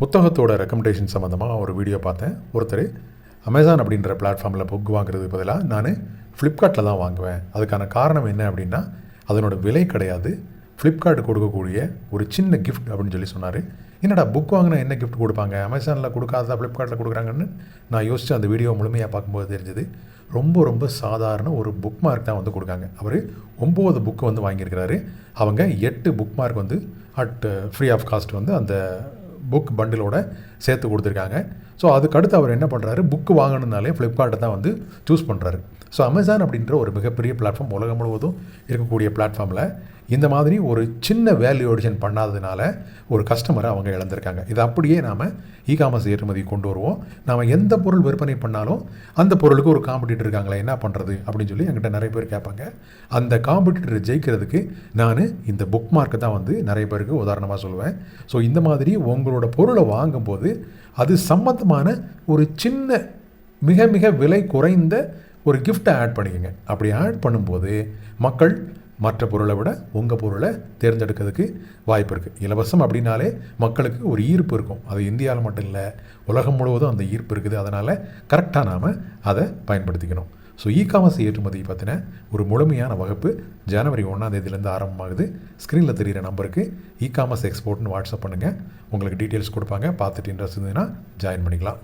புத்தகத்தோட ரெக்கமெண்டேஷன் சம்மந்தமாக ஒரு வீடியோ பார்த்தேன். ஒருத்தர் அமேசான் அப்படின்ற பிளாட்ஃபார்மில் புக் வாங்குறது பதிலாக நான் ஃப்ளிப்கார்ட்டில் தான் வாங்குவேன். அதுக்கான காரணம் என்ன அப்படின்னா அதனோட விலை கிடையாது. ஃப்ளிப்கார்ட் கொடுக்கக்கூடிய ஒரு சின்ன கிஃப்ட் அப்படின்னு சொல்லி சொன்னார். என்னடா புக் வாங்கினா என்ன கிஃப்ட் கொடுப்பாங்க? அமேசானில் கொடுக்காததா ஃப்ளிப்கார்ட்டில் கொடுக்குறாங்கன்னு நான் யோசித்து அந்த வீடியோ முழுமையாக பார்க்கும்போது தெரிஞ்சது ரொம்ப ரொம்ப சாதாரண ஒரு புக் மார்க் தான் வந்து கொடுக்காங்க. அவர் ஒம்பது புக்கு வந்து வாங்கியிருக்கிறாரு. அவங்க எட்டு புக் மார்க் வந்து அட் ஃப்ரீ ஆஃப் காஸ்ட் வந்து அந்த புக் பண்டிலோட சேர்த்து கொடுத்துருக்காங்க. ஸோ அதுக்கு அடுத்து அவர் என்ன பண்ணுறாரு புக்கு வாங்கணுனாலே ஃப்ளிப்கார்ட்டை தான் வந்து சூஸ் பண்ணுறாரு ஸோ அமேசான் அப்படின்ற ஒரு மிகப்பெரிய பிளாட்ஃபார்ம் உலகம் முழுவதும் இருக்கக்கூடிய பிளாட்ஃபார்மில் இந்த மாதிரி ஒரு சின்ன வேல்யூ அடிஷன் பண்ணாததுனால ஒரு கஸ்டமரை அவங்க இழந்திருக்காங்க. இது அப்படியே நாம் இ காமர்ஸ் ஏற்றுமதி கொண்டு வருவோம். நாம் எந்த பொருள் விற்பனை பண்ணாலும் அந்த பொருளுக்கு ஒரு காம்படிட்டர் இருக்காங்களே என்ன பண்ணுறது அப்படின்னு சொல்லி என்கிட்ட நிறைய பேர் கேட்பாங்க. அந்த காம்படிட்டர் ஜெயிக்கிறதுக்கு நான் இந்த புக் மார்க்கை தான் வந்து நிறைய பேருக்கு உதாரணமாக சொல்லுவேன். ஸோ இந்த மாதிரி உங்களோட பொருளை வாங்கும்போது அது சம்மந்தமான ஒரு சின்ன மிக மிக விலை குறைந்த ஒரு கிஃப்ட்டை ஆட் பண்ணிக்கோங்க. அப்படி ஆட் பண்ணும்போது மக்கள் மற்ற பொருளை விட உங்கள் பொருளை தேர்ந்தெடுக்கிறதுக்கு வாய்ப்பு இருக்குது இலவசம் அப்படின்னாலே மக்களுக்கு ஒரு ஈர்ப்பு இருக்கும். அது இந்தியாவில் மட்டும் இல்லை உலகம் முழுவதும் அந்த ஈர்ப்பு இருக்குது. அதனால் கரெக்டாக நாம் அதை பயன்படுத்திக்கணும். ஸோ இ காமர்ஸ் ஏற்றுமதி பற்றின ஒரு முழுமையான வகுப்பு ஜனவரி ஒன்றாம் தேதியிலேருந்து ஆரம்பமாகுது. ஸ்க்ரீனில் தெரிகிற நம்பருக்கு இ காமர்ஸ் எக்ஸ்போர்ட்னு வாட்ஸ்அப் பண்ணுங்கள் உங்களுக்கு டீட்டெயில்ஸ் கொடுப்பாங்க. பார்த்துட்டு இன்ட்ரெஸ்ட் இருந்ததுன்னா ஜாயின் பண்ணிக்கலாம்.